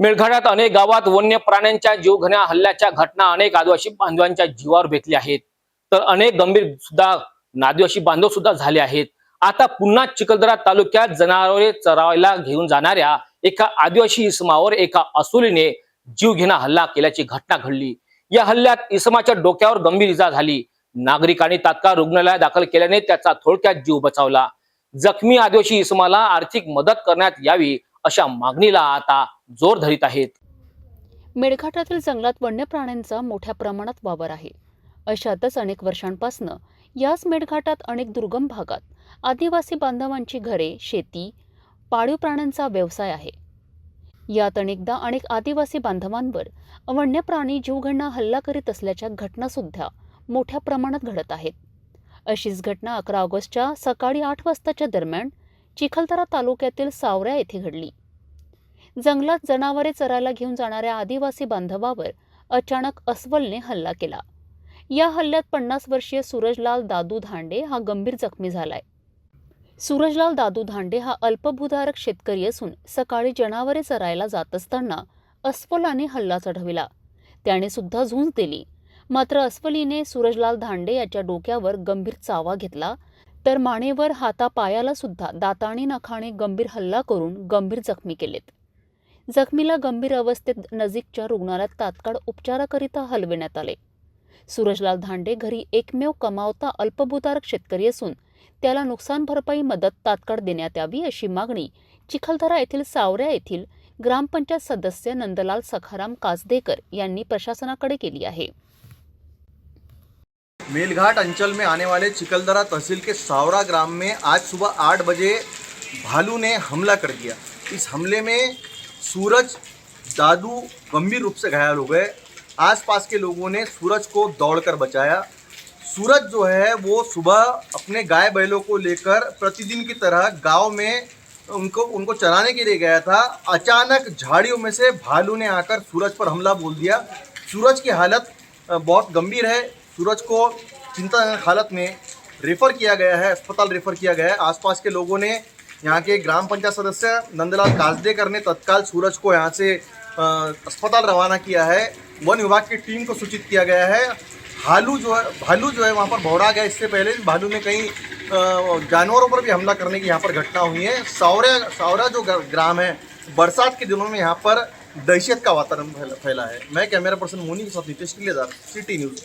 मेळघाटात अनेक गावात वन्य प्राण्यांच्या जीवघण्या हल्ल्याच्या घटना अनेक आदिवासी बांधवांच्या जीवावर बेतल्या आहेत. तर अनेक गंभीर सुद्धा आदिवासी बांधव सुद्धा झाले आहेत. आता पुन्हा चिखलदरा तालुक्यात जनावरे चरावायला घेऊन जाणाऱ्या एका आदिवासी इसमावर एका असुलीने जीवघेणा हल्ला केल्याची घटना घडली. या हल्ल्यात इसमाच्या डोक्यावर गंभीर इजा झाली. नागरिकांनी तात्काळ रुग्णालयात दाखल केल्याने त्याचा थोडक्यात जीव बचावला. जखमी आदिवासी इसमाला आर्थिक मदत करण्यात यावी अशा मागणीला आता जोर धरीत आहेत. मेळघाटातील जंगलात वन्य प्राण्यांचा मोठ्या प्रमाणात वावर आहे. अशातच अनेक वर्षांपासून याच मेळघाटात अनेक दुर्गम भागात आदिवासी बांधवांची घरे शेती पाळीव प्राण्यांचा व्यवसाय आहे. यात अनेकदा अनेक आदिवासी बांधवांवर वन्य प्राणी जीवघेणा हल्ला करीत असल्याच्या घटनासुद्धा मोठ्या प्रमाणात घडत आहेत. अशीच घटना अकरा ऑगस्टच्या सकाळी आठ वाजताच्या दरम्यान चिखलदरा तालुक्यातील सावऱ्या येथे घडली. जंगलात जनावरे चरायला घेऊन जाणाऱ्या आदिवासी बांधवावर अचानक अस्वलने हल्ला केला. या हल्ल्यात पन्नास वर्षीय सूरजलाल दादू धांडे हा गंभीर जखमी झालाय. सूरजलाल दादू धांडे हा अल्पभूधारक शेतकरी असून सकाळी जनावरे चरायला जात असताना अस्वलाने हल्ला चढविला. त्याने सुद्धा झुंज दिली. मात्र अस्वलीने सूरजलाल धांडे याच्या डोक्यावर गंभीर चावा घेतला तर मानेवर हातापायाला सुद्धा दाताने नखाने गंभीर हल्ला करून गंभीर जखमी केलेत. जखमीला गंभीर अवस्थेत नजीकच्या रुग्णालयात तात्काळ उपचाराकरिता हलविण्यात आले. सूरजलाल धांडे घरी एकमेव कमावता अल्पभूतारक शेतकरी असून त्याला नुकसान भरपाई मदत तात्काळ देण्यात यावी अशी मागणी चिखलदरा येथील सावऱ्या येथील ग्रामपंचायत सदस्य नंदलाल सखाराम कासदेकर यांनी प्रशासनाकडे केली आहे. मेलघाट अंचल में आने वाले चिकलदरा तहसील के सावरा ग्राम में आज सुबह आठ बजे भालू ने हमला कर दिया। इस हमले में सूरज दादू गंभीर रूप से घायल हो गए। आसपास के लोगों ने सूरज को दौड़कर बचाया। सूरज जो है, वो सुबह अपने गाय बैलों को लेकर प्रतिदिन की तरह गाँव में उनको उनको चराने के लिए गया था। अचानक झाड़ियों में से भालू ने आकर सूरज पर हमला बोल दिया। सूरज की हालत बहुत गंभीर है। सूरज को चिंताजनक हालत में रेफर किया गया है, अस्पताल रेफर किया गया है। आसपास के लोगों ने यहाँ के ग्राम पंचायत सदस्य नंदलाल काजदेकर ने तत्काल सूरज को यहाँ से अस्पताल रवाना किया है। वन विभाग की टीम को सूचित किया गया है। भालू जो है, भालू जो है वहाँ पर भौरा गया। इससे पहले भालू ने कई जानवरों पर भी हमला करने की यहाँ पर घटना हुई है। सावरा सावरा जो ग्राम है, बरसात के दिनों में यहाँ पर दहशत का वातावरण फैला- है। मैं कैमरा पर्सन मोनी के साथ नितेश किलेदार सिटी न्यूज़।